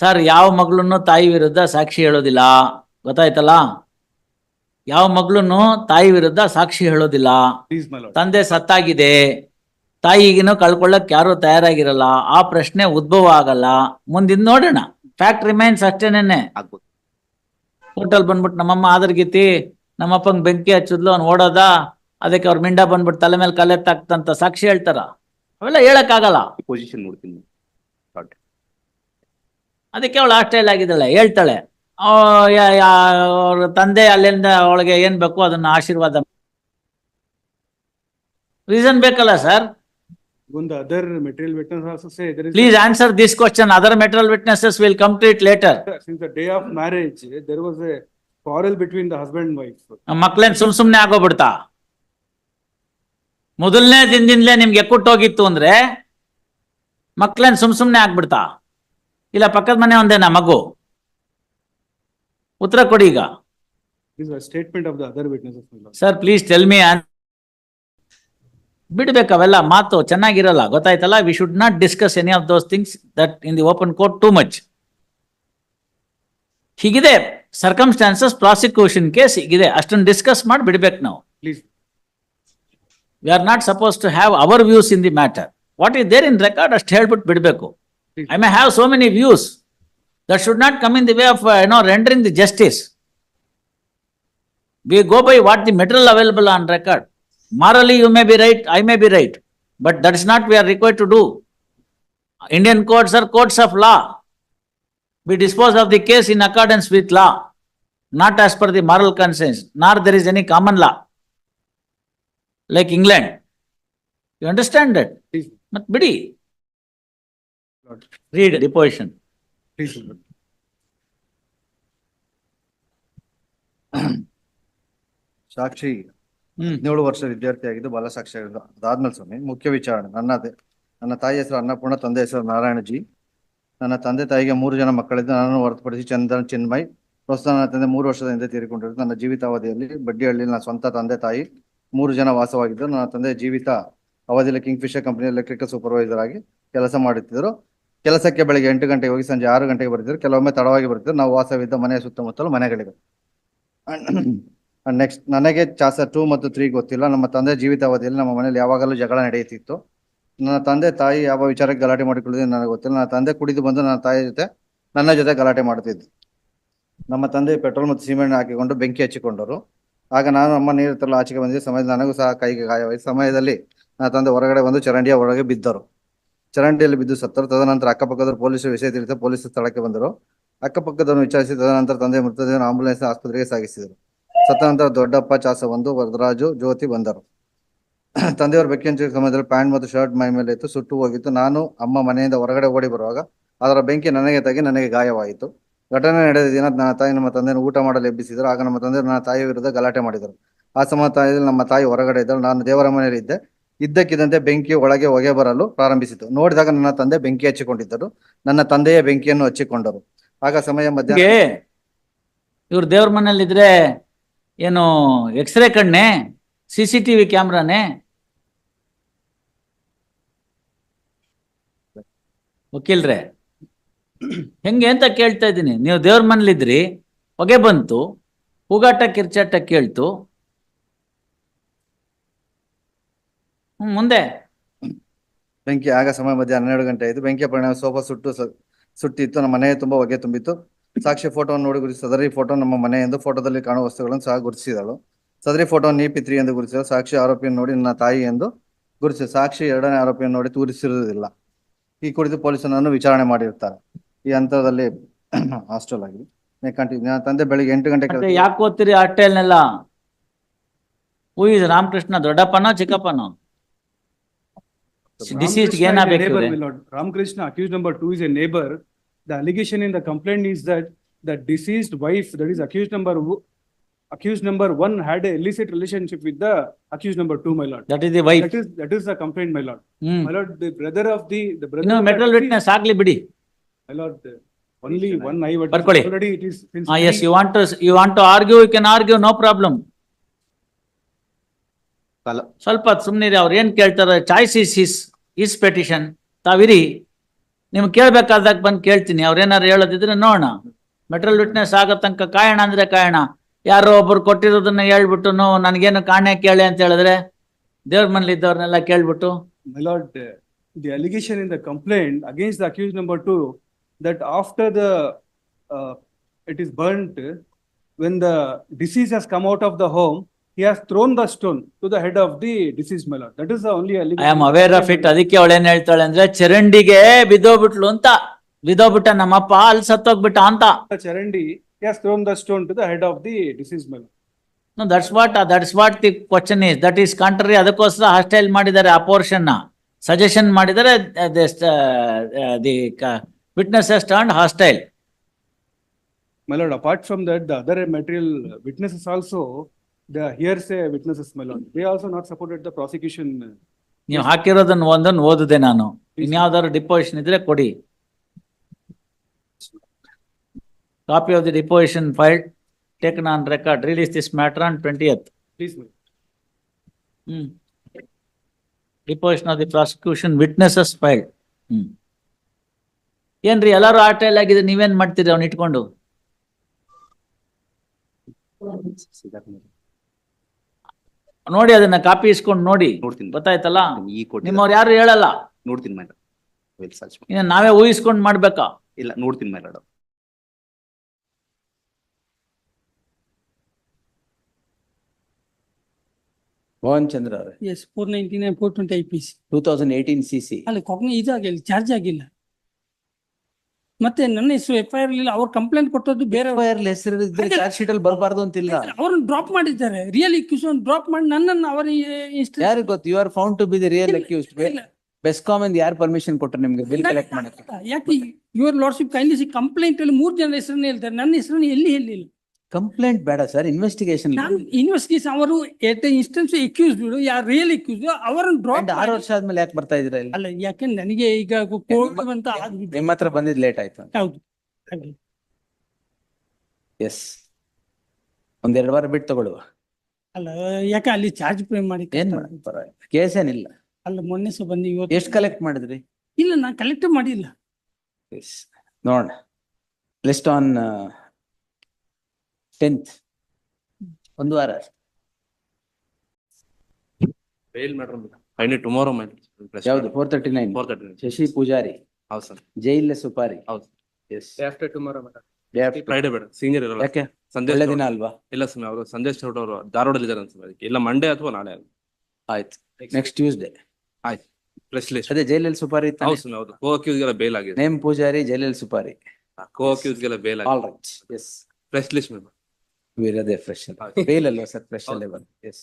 Sir ಯಾವ ಮಗಳನ್ನು ತಾಯಿ ವಿರುದ್ಧ ಸಾಕ್ಷಿ ಹೇಳೋದಿಲ್ಲ? ಗೊತ್ತಾಯ್ತಲ್ಲ? ಯಾವ ಮಗಳನ್ನು ತಾಯಿ ವಿರುದ್ಧ ಸಾಕ್ಷಿ ಹೇಳೋದಿಲ್ಲ. ತಂದೆ ಸತ್ತಾಗಿದೆ. ತಾಯಿಗಿನೂ ಕಳ್ಕೊಳ್ಳಕ್ ಯಾರು ತಯಾರಾಗಿರಲ್ಲ. ಆ ಪ್ರಶ್ನೆ ಉದ್ಭವ ಆಗಲ್ಲ. ಮುಂದಿನ ನೋಡೋಣ. ಫ್ಯಾಕ್ಟ್ ರಿಮೈನ್ಸ್ ಅಷ್ಟೇನೆ ಹೋಟೆಲ್ ಬಂದ್ಬಿಟ್ಟು ನಮ್ಮಮ್ಮ ಆದರ್ಗಿತಿ ನಮ್ಮಪ್ಪಂಗ್ ಬೆಂಕಿ ಹಚ್ಚಿದ್ಲು ಅವ್ನು ಓಡೋದ. ಅದಕ್ಕೆ ಅವ್ರ ಮಿಂಡ ಬಂದ್ಬಿಟ್ಟು ತಲೆ ಮೇಲೆ ಕಲೆ ತಕ್ಕಂತ ಸಾಕ್ಷಿ ಹೇಳ್ತಾರ. ಅವೆಲ್ಲ ಹೇಳಕ್ಕಾಗಲ್ಲ. ಪೊಸಿಷನ್ ನೋಡ್ತೀನಿ. ಅದಕ್ಕೆ ಅವಳು ಹಾಸ್ಟೆಲ್ ಆಗಿದ್ದಾಳೆ ಹೇಳ್ತಾಳೆ ಅವ್ರ ತಂದೆ ಅಲ್ಲಿಂದ ಅವಳಿಗೆ ಏನ್ ಬೇಕು ಅದನ್ನ ಆಶೀರ್ವಾದ ರೀಸನ್ ಬೇಕಲ್ಲ sir other material. Please answer this question other material witnesses will complete later Since the day of marriage, there was a quarrel between the husband and wife. ಮಕ್ಳೇನ್ ಸುಮ್ ಸುಮ್ನೆ ಆಗೋಗ್ಬಿಡ್ತಾ? ಮೊದಲನೇ ದಿನದಿಂದಲೇ ನಿಮ್ಗೆ ಕೊಟ್ಟೋಗಿತ್ತು ಅಂದ್ರೆ ಮಕ್ಳೇನ್ ಸುಮ್ ಸುಮ್ನೆ ಆಗ್ಬಿಡ್ತಾ? ಇಲ್ಲ ಪಕ್ಕದ ಮನೆ ಒಂದೇನಾ ಮಗು. ಉತ್ತರ ಕೊಡಿ ಈಗ. ಸರ್ ಪ್ಲೀಸ್ ಟೆಲ್ ಮಿ ಬಿಡ್ಬೇಕು ಅವೆಲ್ಲ ಮಾತು ಚೆನ್ನಾಗಿರಲ್ಲ ಗೊತ್ತಾಯ್ತಲ್ಲ? We should not discuss any of those things that in the open court too much ಹೀಗಿದೆ ಸರ್ಕಮ್ಸ್ಟಾನ್ಸಸ್ ಪ್ರಾಸಿಕ್ಯೂಷನ್ ಕೇಸ್ ಹೀಗಿದೆ. ಅಷ್ಟನ್ನು ಡಿಸ್ಕಸ್ ಮಾಡಿ ಬಿಡ್ಬೇಕು ನಾವು. Please, we are not suppose to have our views in the matter what is there in record ಅಷ್ಟು ಹೇಳ್ಬಿಟ್ಟು ಬಿಡಬೇಕು. I may have so many views. That should not come in the way of uh, you know rendering the justice. We go by what the material available on record. Morally, you may be right, I may be right, but that is not we are required to do. Indian courts are courts of law. We dispose of the case in accordance with law, not as per the moral conscience, nor there is any common law. Like England. You understand that? Not biddy. Read. The position. please. ಸಾಕ್ಷಿ. ಹದಿನೇಳು ವರ್ಷ ವಿದ್ಯಾರ್ಥಿಯಾಗಿದ್ದು ಬಾಲ ಸಾಕ್ಷಿ ಆಗಿದ್ದು. ಅದಾದ್ಮೇಲೆ ಸ್ವಾಮಿ ಮುಖ್ಯ ವಿಚಾರಣೆ. ನನ್ನ ನನ್ನ ತಾಯಿ ಹೆಸರು ಅನ್ನಪೂರ್ಣ ತಂದೆ ಹೆಸರು ನಾರಾಯಣಜಿ ನನ್ನ ತಂದೆ ತಾಯಿಗೆ ಮೂರು ಜನ ಮಕ್ಕಳಿದ್ದು. ನನ್ನನ್ನು ಹೊರತುಪಡಿಸಿ ಚಂದನ್ ಚಿನ್ಮಯ್ ಪ್ರಸ್ತುತ ನನ್ನ ತಂದೆ ಮೂರು ವರ್ಷದ ಹಿಂದೆ ತೀರಿಕೊಂಡಿದ್ದು. ನನ್ನ ಜೀವಿತಾವಧಿಯಲ್ಲಿ ಬಡ್ಡಿಹಳ್ಳಿ ನನ್ನ ಸ್ವಂತ ತಂದೆ ತಾಯಿ ಮೂರು ಜನ ವಾಸವಾಗಿದ್ದು ನನ್ನ ತಂದೆ ಜೀವಿತ ಅವಧಿಯಲ್ಲಿ Kingfisher company electrical supervisor ಆಗಿ ಕೆಲಸ ಮಾಡುತ್ತಿದ್ದರು. ಕೆಲಸಕ್ಕೆ ಬೆಳಗ್ಗೆ ಎಂಟು ಗಂಟೆಗೆ ಹೋಗಿ ಸಂಜೆ ಆರು ಗಂಟೆಗೆ ಬರ್ತಿದ್ರು. ಕೆಲವೊಮ್ಮೆ ತಡವಾಗಿ ಬರ್ತಿದ್ರು. ನಾವು ವಾಸವಿದ್ದ ಮನೆಯ ಸುತ್ತಮುತ್ತಲು ಮನೆಗಳಿವೆ. ನೆಕ್ಸ್ಟ್ ನನಗೆ ಚಾಸ ಟೂ ಮತ್ತು ತ್ರೀ ಗೊತ್ತಿಲ್ಲ. ನಮ್ಮ ತಂದೆ ಜೀವಿತಾವಧಿಯಲ್ಲಿ ನಮ್ಮ ಮನೆಯಲ್ಲಿ ಯಾವಾಗಲೂ ಜಗಳ ನಡೆಯುತ್ತಿತ್ತು. ನನ್ನ ತಂದೆ ತಾಯಿ ಯಾವ ವಿಚಾರಕ್ಕೆ ಗಲಾಟೆ ಮಾಡಿಕೊಳ್ಳೋದು ನನಗೆ ಗೊತ್ತಿಲ್ಲ. ನನ್ನ ತಂದೆ ಕುಡಿದು ಬಂದು ನನ್ನ ತಾಯಿ ಜೊತೆ, ನನ್ನ ಜೊತೆ ಗಲಾಟೆ ಮಾಡುತ್ತಿದ್ದು ನಮ್ಮ ತಂದೆ ಪೆಟ್ರೋಲ್ ಮತ್ತು ಸಿಮೆಂಟ್ ಹಾಕಿಕೊಂಡು ಬೆಂಕಿ ಹಚ್ಚಿಕೊಂಡರು. ಆಗ ನಾನು ಅಮ್ಮ ನೀರು ತರಲು ಆಚೆಗೆ ಬಂದಿದ್ದ. ಸಮಯದಲ್ಲಿ ನನಗೂ ಸಹ ಕೈಗೆ ಗಾಯವಾಯಿತು. ಸಮಯದಲ್ಲಿ ನನ್ನ ತಂದೆ ಹೊರಗಡೆ ಬಂದು ಚರಂಡಿಯ ಒಳಗೆ ಬಿದ್ದರು. ಚರಂಡಿಯಲ್ಲಿ ಬಿದ್ದು ಸತ್ತರು. ತದನಂತರ ಅಕ್ಕಪಕ್ಕದ ಪೊಲೀಸರು ವಿಷಯ ತಿಳಿದ ಪೊಲೀಸರು ಸ್ಥಳಕ್ಕೆ ಬಂದರು. ಅಕ್ಕಪಕ್ಕದವರನ್ನು ವಿಚಾರಿಸಿ ತದನಂತರ ತಂದೆ ಮೃತದೇಹವನ್ನು ಆಂಬುಲೆನ್ಸ್ ಆಸ್ಪತ್ರೆಗೆ ಸಾಗಿಸಿದರು. ಸತ್ತ ನಂತರ ದೊಡ್ಡಪ್ಪ ಚಾಸ ಒಂದು ವರದರಾಜು ಜ್ಯೋತಿ ಬಂದರು. ತಂದೆಯವರು ಹಂಚಿದ ಸಮಯದಲ್ಲಿ ಪ್ಯಾಂಟ್ ಮತ್ತು ಶರ್ಟ್ ಮೈ ಮೇಲೆ ಇತ್ತು ಸುಟ್ಟು ಹೋಗಿತ್ತು. ನಾನು ಅಮ್ಮ ಮನೆಯಿಂದ ಹೊರಗಡೆ ಓಡಿ ಬರುವಾಗ ಅದರ ಬೆಂಕಿ ನನಗೆ ತಗಿ ನನಗೆ ಗಾಯವಾಯಿತು. ಘಟನೆ ನಡೆದ ದಿನ ನನ್ನ ತಾಯಿ ನಮ್ಮ ತಂದೆಯನ್ನು ಊಟ ಮಾಡಲು ಎಬ್ಬಿಸಿದರು. ಆಗ ನಮ್ಮ ತಂದೆ ನನ್ನ ತಾಯಿಯ ವಿರುದ್ಧ ಗಲಾಟೆ ಮಾಡಿದರು. ಆ ಸಮಯದಲ್ಲಿ ನಮ್ಮ ತಾಯಿ ಹೊರಗಡೆ ಇದ್ದರು ನಾನು ದೇವರ ಮನೆಯಲ್ಲಿ ಇದ್ದೆ ಇದ್ದಕ್ಕಿದ್ದಂತೆ ಬೆಂಕಿ ಒಳಗೆ ಹೊಗೆ ಬರಲು ಪ್ರಾರಂಭಿಸಿತು. ನೋಡಿದಾಗ ನನ್ನ ತಂದೆ ಬೆಂಕಿ ಹಚ್ಚಿಕೊಂಡಿದ್ದರು. ನನ್ನ ತಂದೆಯೇ ಬೆಂಕಿಯನ್ನು ಹಚ್ಚಿಕೊಂಡರು. ಆಗ ಸಮಯ ಮಧ್ಯೆ ಇವ್ರ ದೇವ್ರ ದೇವ್ರ ಮನೇಲಿದ್ರೆ ಏನು ಎಕ್ಸ್ರೇ ಕಣ್ಣೆ ಸಿ ಸಿ ಟಿವಿ ಕ್ಯಾಮ್ರಾನೇ? ವಕೀಲ್ರೆ, ಹೆಂಗೆ ಅಂತ ಕೇಳ್ತಾ ಇದ್ದೀನಿ. ನೀವು ದೇವ್ರ ಮನೇಲಿದ್ರಿ ಹೊಗೆ ಬಂತು ಹೂಗಾಟ ಕಿರ್ಚಾಟ ಕೇಳ್ತು ಹ್ಮ್ ಮುಂದೆ. ಬೆಂಕಿ ಆಗ ಸಮಯ ಮಧ್ಯಾಹ್ನ ಹನ್ನೆರಡು ಗಂಟೆ ಆಯಿತು. ಬೆಂಕಿಯ ಪರಿಣಾಮ ಸೋಫಾ ಸುಟ್ಟು ಸ- ಸುಟ್ಟಿತ್ತು. ನಮ್ಮ ಮನೆಯ ತುಂಬಾ ಹೊಗೆ ತುಂಬಿತ್ತು. ಸಾಕ್ಷಿ ಫೋಟೋವನ್ನು ನೋಡಿ ಗುರುತಿಸಿ ಸದರಿ ಫೋಟೋ ನಮ್ಮ ಮನೆ ಎಂದು ಫೋಟೋದಲ್ಲಿ ಕಾಣುವ ವಸ್ತುಗಳನ್ನು ಸಹ ಗುರುತಿಸಿದಳು. ಸದರಿ ಫೋಟೋ ನೀಪಿತ್ರಿ ಎಂದು ಗುರುತಿಸಿದಳು. ಸಾಕ್ಷಿ ಆರೋಪಿಯನ್ನು ನೋಡಿ ನನ್ನ ತಾಯಿ ಎಂದು ಗುರುತಿಸಿ ಸಾಕ್ಷಿ ಎರಡನೇ ಆರೋಪಿಯನ್ನು ನೋಡಿ ತೋರಿಸಿರುವುದಿಲ್ಲ. ಈ ಕುರಿತು ಪೊಲೀಸರನ್ನು ವಿಚಾರಣೆ ಮಾಡಿರ್ತಾರೆ ಈ ಹಂತದಲ್ಲಿ ಹಾಸ್ಟೆಲ್ ಆಗಿದೆ. ನನ್ನ ತಂದೆ ಬೆಳಿಗ್ಗೆ ಎಂಟು ಗಂಟೆ ಮತ್ತೆ ಯಾಕೆ ಓದ್ತೀರಿ ಹಾಸ್ಟೆಲ್ನೆಲ್ಲ ಹೂ ಇಸ್ ರಾಮಕೃಷ್ಣ ದೊಡ್ಡಪ್ಪನೋ ಚಿಕ್ಕಪ್ಪನೋ? ಡಿಸೀಸ್ಡ್ Ramakrishna is a ಏನಾಗಬೇಕು neighbor, my lord. Ramakrishna, accused number two is a neighbor. The allegation in the complaint is that the deceased wife, that is accused number, wo- accused number one had a illicit relationship with the accused number two, my lord. That is the wife That is, that is the complaint, my lord. Hmm My lord, the brother of the, the brother. ಇನ್ನು of the metal deceased- witness ಆಗ್ಲಿ ಬಿಡಿ My lord, the- only one eye witness. ಬರ್ಕೊಳ್ಳಿ. Already it is. since Ah, yes, three- you want to, you want to argue, you can argue, no problem. ಸ್ವಲ್ಪ ಸುಮ್ಮನೆ ಸುಮ್ನಿರಿ ಅವ್ರು ಏನ್ ಕೇಳ್ತಾರೆ choice is is is petition. ತಾವಿರಿ ನಿಮ್ಗೆ ಕೇಳ್ಬೇಕಾದಾಗ ಬಂದು ಕೇಳ್ತೀನಿ. ಅವ್ರೇನಾರು ಹೇಳೋದಿದ್ರೆ ನೋಡೋಣ. ಮೆಟ್ರಲ್ ವಿಟ್ನೆಸ್ ಆಗೋ ತನಕ ಕಾಯೋಣ ಅಂದ್ರೆ ಕಾಯೋಣ. ಯಾರೋ ಒಬ್ರು ಕೊಟ್ಟಿರೋದನ್ನ ಹೇಳ್ಬಿಟ್ಟು ನೋ ನನಗೇನು ಕಾಣೆ ಕೇಳಿ ಅಂತ ಹೇಳಿದ್ರೆ ದೇವ್ರ ಮನೇಲಿ ಇದ್ದವ್ರನ್ನೆಲ್ಲ ಕೇಳ್ಬಿಟ್ಟು. My lord, uh, the allegation in the complaint against the accused number after that after the, uh, it is burnt, when the deceased has come out of the home, he has thrown the stone to the head of the deceased, my lord. That is the only I allegation. Am aware of it ಅದಕ್ಕೆ ಅವಳೇನ್ ಹೇಳ್ತಾಳೆ ಅಂದ್ರೆ ಚರಂಡಿಗೆ ಬಿದ್ದೋಗ್ಬಿಟ್ಲು ಅಂತ ಬಿದ್ದೋಗ್ಬಿಟ್ಟ ನಮ್ಮಪ್ಪ ಅಲ್ಲಿ ಸತ್ತೋಗ್ಬಿಟ್ಟ ಅಂತ The Charandi, he has thrown the stone to the head of the deceased, my lord. No, that's what, that's what the question is. That is contrary. ಅದಕ್ಕೋಸ್ಕರ hostile ಮಾಡಿದ್ದಾರೆ ಆ ಪೋರ್ಷನ್ನ ಸಜೆಷನ್ ಮಾಡಿದ್ದಾರೆ the witness turn hostile My lord, apart from that, the other material witnesses also, the hearsay witnesses, my lord, they also not supported the prosecution. ನೀವು ಹಾಕಿರೋದನ್ನ ಒಂದನ್ನು ಓದಿದೆ ನಾನು. ಇನ್ಯಾವ್ದಾದ್ರು deposition ಇದ್ರೆ ಕೊಡಿ. Copy of the deposition file taken on record release this matter on Please, my lord. Hmm deposition of the prosecution witnesses file hmm ಏನ್ರಿ ಎಲ್ಲಾರು ಆ tail ಆಗಿದೆ ನೀವೇನ್ ಮಾಡ್ತೀರಿ ಅವ್ನ ಇಟ್ಕೊಂಡು? ನೋಡಿ ಅದನ್ನ ಕಾಪಿ ಇಸ್ಕೊಂಡು ನೋಡಿ. ನೋಡ್ತೀನಿ. ಗೊತ್ತಾಯ್ತಲ್ಲ? ಈ ಕೊಡ್ ನಿಮ್ಮವ್ರು ಯಾರು ಹೇಳಲ್ಲ? ನೋಡ್ತೀನಿ ಮೇಡಮ್ ವಿಲ್ ಸರ್ಚ್ ಇನ್ನು ನಾವೇ ಊಹಿಸ್ಕೊಂಡು ಮಾಡ್ಬೇಕಾ? ಇಲ್ಲ ನೋಡ್ತೀನಿ ಮೇಡಮ್ ಮೋಹನ್ ಚಂದ್ರ ಅವರೇ. S four ninety nine four twenty I P C two thousand eighteen C C ಅಲ್ಲಿ ಕಾಗ್ನಿ ಇದಾಗಿಲ್ಲ ಚಾರ್ಜ್ ಆಗಿಲ್ಲ. ಮತ್ತೆ ನನ್ನ ಹೆಸರು ಎಫ್ ಐ ಆರ್ ಇಲ್ಲ ಅವ್ರು ಕಂಪ್ಲೇಂಟ್ ಕೊಟ್ಟದ್ದು ಬೇರೆ ಹೆಸರು ಇದ್ರೆ ಚಾರ್ಜ್ ಶೀಟ್ ಅಲ್ಲಿ ಬರಬಾರ್ದು ಅಂತಿಲ್ಲ. ಅವ್ರನ್ನ ಡ್ರಾಪ್ ಮಾಡಿದ್ದಾರೆ ರಿಯಲ್ ಇಕ್ಯೂಸ್ ಡ್ರಾಪ್ ಮಾಡಿ ನನ್ನನ್ನು ಅವರ ಯಾರಿಗ್ ಗೊತ್ತು? You are found to be the real accused BESCOM ಇಂದ ಯಾರು ಪರ್ಮಿಷನ್ ಕೊಟ್ಟರು ನಿಮ್ಗೆ ಬಿಲ್ ಕಲೆಕ್ಟ್ ಮಾಡಕ್ಕೆ? ಯಾಕೆ ಯುವರ್ ಲಾರ್ಡ್ಶಿಪ್ ಕೈಂಡ್ಲಿ ಕಂಪ್ಲೇಂಟ್ ಅಲ್ಲಿ ಮೂರ್ ಜನ ಹೆಸರನ್ನ ಹೇಳ್ತಾರೆ ನನ್ನ ಹೆಸರನ್ನ ಎಲ್ಲಿ ಹೇಳಿಲ್ಲ? ಕಂಪ್ಲೇಂಟ್ ಬೇಡ ಸರ್ ಇನ್ವೆಸ್ಟಿಗೇಷನ್ ನಾನು ಇನ್ವೆಸ್ಟಿಗೇಷನ್ ಅವರು ಎಟ್ ಇನ್ಸ್ಟೆನ್ಸ್ ಅಕ್ಯೂಸ್ ಯಾರು ರಿಯಲ್ ಎಕ್ಯೂಸ್ ಅವರನ್ನು ಡ್ರಾಪ್ ಆರು ವರ್ಷ ಆದ್ಮೇಲೆ ಯಾಕೆ ಬರ್ತಾ ಇದ್ರ ಇಲ್ಲಿ? ಅಲ್ಲ ಯಾಕೆ ನನಗೆ ಈಗ ಕೋರ್ಟ್ ಅಂತ. ನಿಮ್ಮ ಹತ್ರ ಬಂದಿದ್ ಲೇಟ್ ಆಯ್ತು ಹೌದು. ಎಸ್ ಒಂದೆರಡು ವಾರ ಬಿಟ್ಟು ತಗೊಳ್ಳುವ. ಅಲ್ಲ ಯಾಕೆ ಅಲ್ಲಿ ಚಾರ್ಜ್ ಪೇ ಮಾಡಿ ಏನ್ ಮಾಡೋದು ಪರವಾಗಿಲ್ಲ ಕೇಸ್ ಏನಿಲ್ಲ. ಅಲ್ಲ ಮೊನ್ನೆ ಸಹ ಬಂದು ಇವತ್ತು ಎಷ್ಟು ಕಲೆಕ್ಟ್ ಮಾಡಿದ್ರಿ? ಇಲ್ಲ ನಾನು ಕಲೆಕ್ಟ್ ಮಾಡಿಲ್ಲ. ಎಸ್ ನೋಡೋಣ. List on tenth. ಒಂದು ವಾರ. Bail madam. I need tomorrow madam ಯಾವ್ದು? Four thirty nine four thirty Shashi Poojari. ಹೌದು ಸರ್. ಜೈಲ್ ಸುಪಾರಿ. ಹೌದು. Yes after tomorrow madam Friday ಬೇಡ ಸೀನಿಯರ್ ಇರಲ್ಲ. ಯಾಕೆ? ಸಂದೇಶ್ ಒಳ್ಳೆ ದಿನ ಅಲ್ವಾ? ಇಲ್ಲ ಸ್ವಾಮಿ ಅವರು ಸಂದೇಶ್ ಚೌಟ ಅವರು ಧಾರವಾಡದಲ್ಲಿ ಇದ್ದಾರೆ ಅನ್ಸುತ್ತೆ ಅದಕ್ಕೆ ಇಲ್ಲ ಮಂಡೇ ಅಥವಾ ನಾಳೆ ಆಯ್ತು. ನೆಕ್ಸ್ಟ್ ಟ್ಯೂಸ್ಡೇ ಪ್ರೆಸ್ ಲಿಸ್ಟ್ ಅದೇ ಜೈಲಲ್ಲಿ ಸುಪಾರಿ ಹೌದು ಸ್ವಾಮಿ ಹೌದು. ಕೋ ಅಕ್ಯೂಸ್ಗೆಲ್ಲ ಬೇಲ್ ಆಗಿದೆ. ನೇಮ್ ಪೂಜಾರಿ ಜೈಲಲ್ಲಿ ಸುಪಾರಿ. ಕೋ ಅಕ್ಯೂಸ್ಗೆಲ್ಲ ಬೇಲ್ ಆಲ್ ಆಗಿದೆ. Right yes press list madam. ವೀರದೇ fresh bail ಅಲ್ವಾ ಸರ್ ಫ್ರೆಶ್ ಅಲ್ಲೇ ಬಂದು ಎಸ್